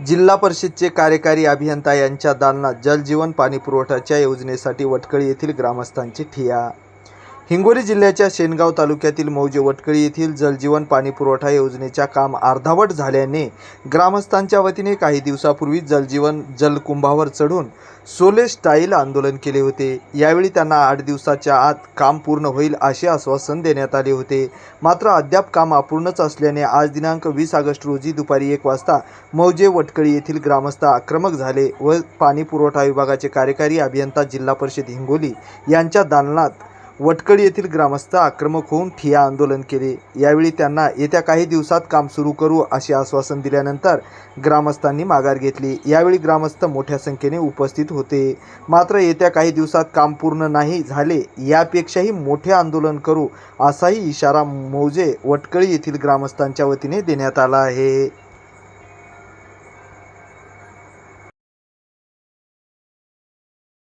जिल्हा परिषदचे कार्यकारी अभियंता यांच्या दालनात जलजीवन पाणीपुरवठ्याच्या योजनेसाठी वटकळी येथील ग्रामस्थांची ठिया हिंगोली जिल्ह्याच्या शेनगाव तालुक्यातील मौजे वटकळी येथील जलजीवन पाणी पुरवठा योजनेच्या काम अर्धावट झाल्याने ग्रामस्थांच्या वतीने काही दिवसापूर्वी जलजीवन जलकुंभावर चढून सोले स्टाईल आंदोलन केले होते. यावेळी त्यांना आठ दिवसाच्या आत काम पूर्ण होईल असे आश्वासन देण्यात आले होते. मात्र अद्याप काम अपूर्णच असल्याने आज दिनांक वीस ऑगस्ट रोजी दुपारी एक वाजता मौजे वटकळी येथील ग्रामस्थ आक्रमक झाले व पाणी पुरवठा विभागाचे कार्यकारी अभियंता जिल्हा परिषद हिंगोली यांच्या दालनात वटकळी येथील ग्रामस्थ आक्रमक होऊन ठिया आंदोलन केले. यावेळी त्यांना येत्या काही दिवसात काम सुरू करू असे आश्वासन दिल्यानंतर ग्रामस्थांनी माघार घेतली. यावेळी ग्रामस्थ मोठ्या संख्येने उपस्थित होते. मात्र येत्या काही दिवसात काम पूर्ण नाही झाले यापेक्षाही मोठे आंदोलन करू असाही इशारा मौजे वटकळी येथील ग्रामस्थांच्या वतीने देण्यात आला आहे.